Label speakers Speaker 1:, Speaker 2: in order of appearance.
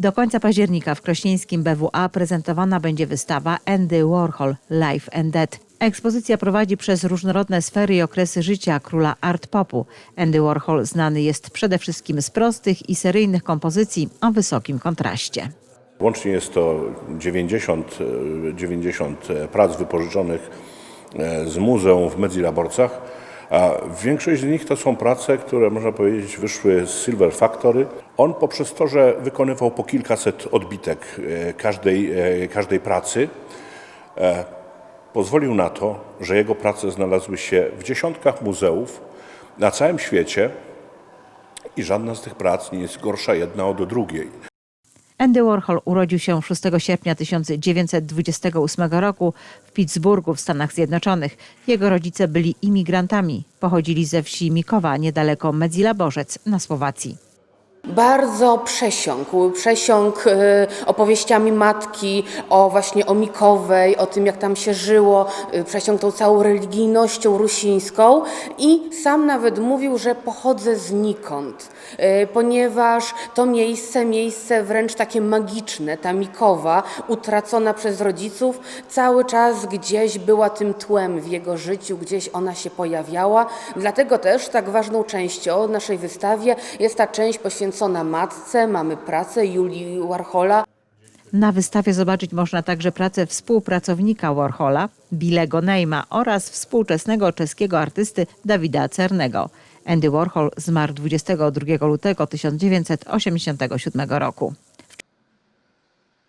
Speaker 1: Do końca października w krośnieńskim BWA prezentowana będzie wystawa Andy Warhol Life and Death. Ekspozycja prowadzi przez różnorodne sfery i okresy życia króla art popu. Andy Warhol znany jest przede wszystkim z prostych i seryjnych kompozycji o wysokim kontraście.
Speaker 2: Łącznie jest to 90, e, 90 prac wypożyczonych e, z muzeum w Medzilaborcach, a większość z nich to są prace, które można powiedzieć wyszły z Silver Factory. On poprzez to, że wykonywał po kilkaset odbitek e, każdej, e, każdej pracy, e, pozwolił na to, że jego prace znalazły się w dziesiątkach muzeów na całym świecie i żadna z tych prac nie jest gorsza jedna od drugiej.
Speaker 1: Andy Warhol urodził się 6 sierpnia 1928 roku w Pittsburghu w Stanach Zjednoczonych. Jego rodzice byli imigrantami. Pochodzili ze wsi Mikowa, niedaleko Medzilaborzec na Słowacji.
Speaker 3: Bardzo przesiąkł, przesiąkł e, opowieściami matki, o właśnie o Mikowej, o tym jak tam się żyło, e, przesiąkł tą całą religijnością rusińską i sam nawet mówił, że pochodzę znikąd, e, ponieważ to miejsce, miejsce wręcz takie magiczne, ta Mikowa, utracona przez rodziców, cały czas gdzieś była tym tłem w jego życiu, gdzieś ona się pojawiała. Dlatego też tak ważną częścią naszej wystawie jest ta część poświęcona matce. Mamy pracę Julii Warhola.
Speaker 1: Na wystawie zobaczyć można także pracę współpracownika Warhola, Billego Neima oraz współczesnego czeskiego artysty Dawida Cernego. Andy Warhol zmarł 22 lutego 1987 roku.